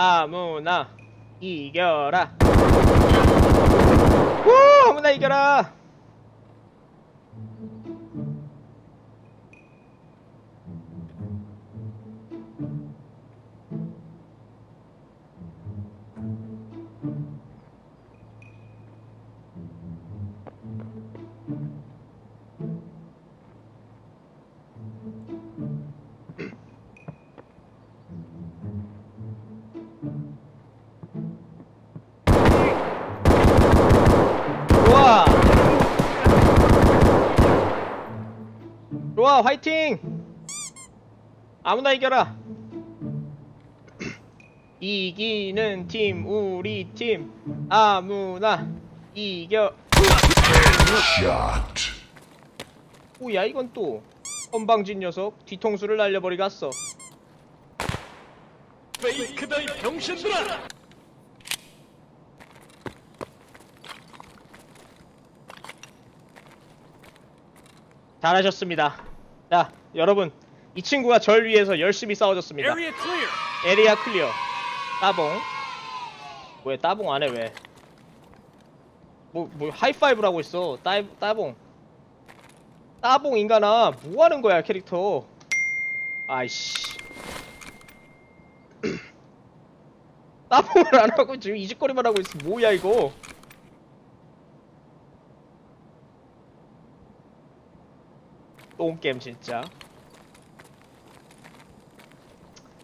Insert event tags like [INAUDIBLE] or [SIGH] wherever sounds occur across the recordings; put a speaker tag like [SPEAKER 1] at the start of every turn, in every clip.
[SPEAKER 1] 아무나 이겨라. 좋아, 화이팅! 아무나 이겨라. [CLEARS THROAT] 이기는 팀, 우리 팀. 아무나 이겨. 오야, 이건 또. 건방진 녀석, 뒤통수를 날려버리갔어.
[SPEAKER 2] 페이크다 이 병신들아!
[SPEAKER 1] 잘하셨습니다. 자, 여러분. 이 친구가 절 위해서 열심히 싸워줬습니다. 에리아 클리어. 따봉. 왜 따봉 안 해, 왜? 뭐, 뭐, 하이파이브를 하고 있어. 따, 따봉. 따봉 인간아. 뭐 하는 거야, 캐릭터. 아이씨. [CLEARS THROAT] 따봉을 안 하고 지금 이짓거리만 하고 있어. 뭐야, 이거. 똥겜, 진짜.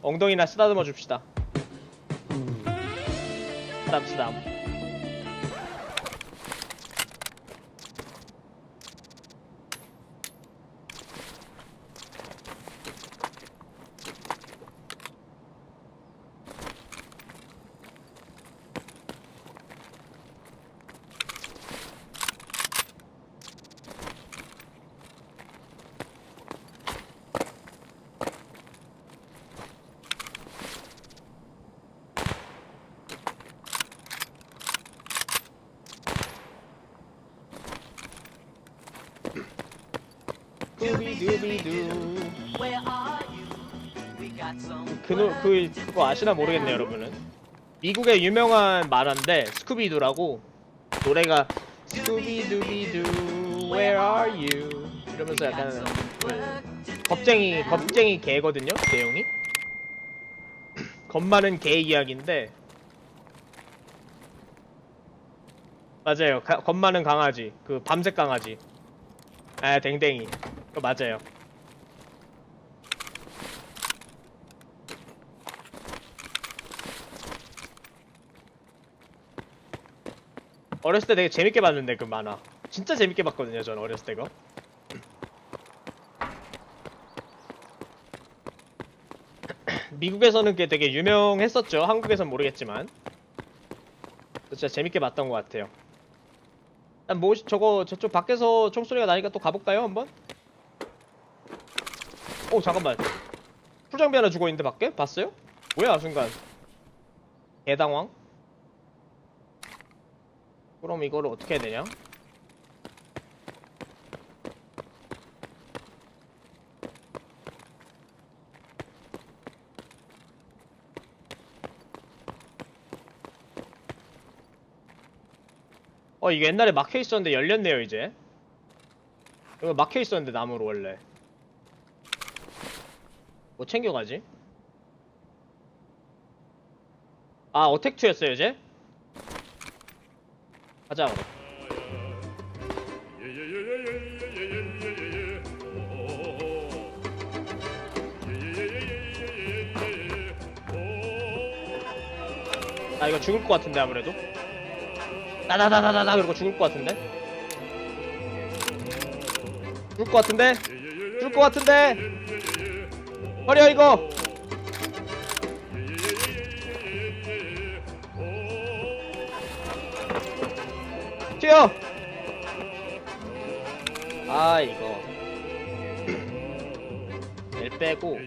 [SPEAKER 1] 엉덩이나 쓰다듬어 줍시다. 쓰담 쓰담. 두비두비두. 그, 노, 그, 그거 아시나 모르겠네, 여러분은. 미국의 유명한 만화인데, 스쿠비두라고, 노래가, 스쿠비두비두, where are you? 이러면서 약간, 그, 겁쟁이, 겁쟁이 개거든요, 내용이. [CLEARS THROAT] 겁 많은 개 이야기인데, 맞아요. 가, 겁 많은 강아지. 그, 밤색 강아지. 아, 댕댕이. 그거 맞아요. 어렸을 때 되게 재밌게 봤는데 그 만화. 진짜 재밌게 봤거든요 전 어렸을 때가 [CLEARS THROAT] 미국에서는 그게 되게 유명했었죠. 한국에선 모르겠지만. 진짜 재밌게 봤던 것 같아요. 뭐 저거 저쪽 밖에서 총소리가 나니까 또 가볼까요 한번? 오 잠깐만 풀장비 하나 주고 있는데 밖에? 봤어요? 뭐야 순간 개당황? 그럼 이거를 어떻게 해야 되냐? 어 이게 옛날에 막혀 있었는데 열렸네요 이제 이거 막혀 있었는데 나무로 원래 뭐 챙겨가지? 아 어택2였어요 이제? 가자 그럼. 아 이거 죽을 것 같은데 아무래도? 나나나나나 그러고 죽을 것 같은데? 죽을 것 같은데? 죽을 것 같은데 버려 이거. 튀어. 아 이거. 엘 빼고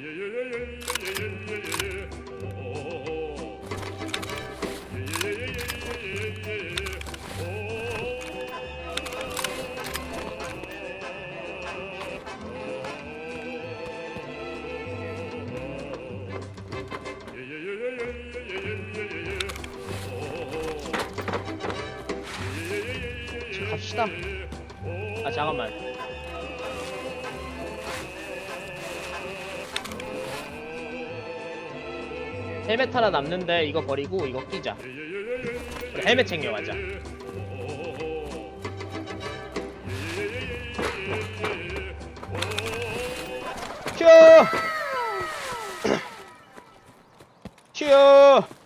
[SPEAKER 1] 지금 갑시다. 아 잠깐만. 헬멧 하나 남는데 이거 버리고 이거 끼자. 우리 헬멧 챙겨가자. 큐! [CLEARS THROAT] 큐!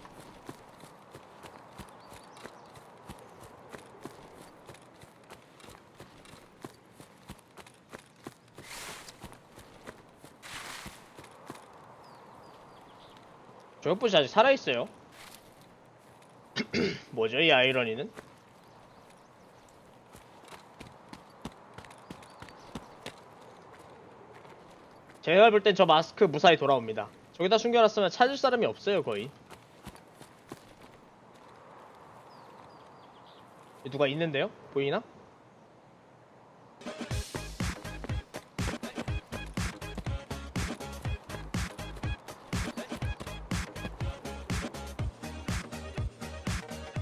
[SPEAKER 1] 조역부시 아직 살아있어요 [CLEARS THROAT] 뭐죠 이 아이러니는? 제가 볼 땐 저 마스크 무사히 돌아옵니다 저기다 숨겨놨으면 찾을 사람이 없어요 거의 누가 있는데요? 보이나?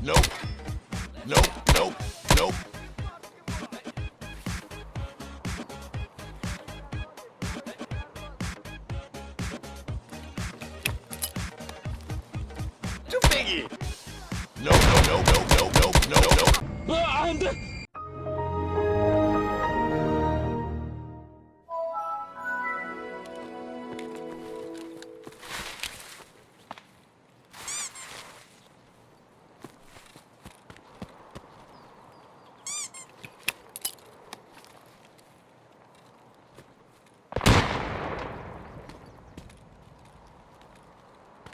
[SPEAKER 3] Nope. Nope. Nope. Nope. Too biggie.
[SPEAKER 1] Nope. Nope. Nope. Nope. Nope. Nope. Nope. Uh,